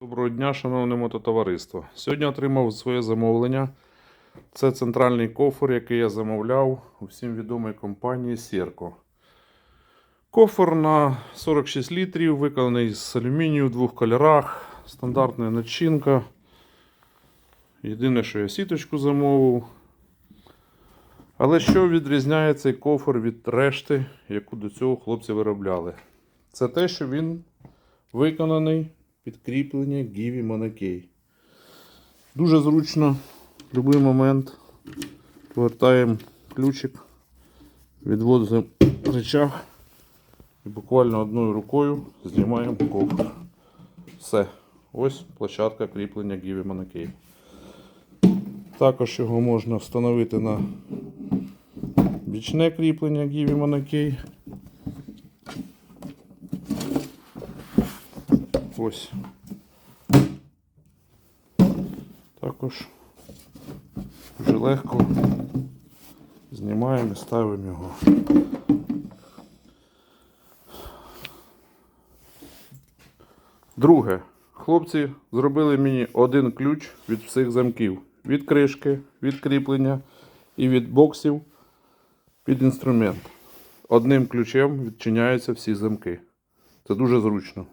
Доброго дня, шановне мототовариство. Сьогодні отримав своє замовлення. Це центральний кофр, який я замовляв у всім відомій компанії Сірко. Кофр на 46 літрів, виконаний з алюмінію в двох кольорах, стандартна начинка. Єдине, що я сіточку замовив. Але що відрізняє цей кофр від решти, яку до цього хлопці виробляли? Це те, що він виконаний підкріплення Гіві Манакей. Дуже зручно в будь-який момент повертаємо ключик, відводимо речах і буквально одною рукою знімаємо кофр. Все. Ось площадка кріплення Гіві Манакей. Також його можна встановити на бічне кріплення Гіві Манакей. Ось. Також дуже легко знімаємо і ставимо його. Друге. Хлопці зробили мені один ключ від всіх замків. Від кришки, від кріплення і від боксів під інструмент. Одним ключем відчиняються всі замки. Це дуже зручно.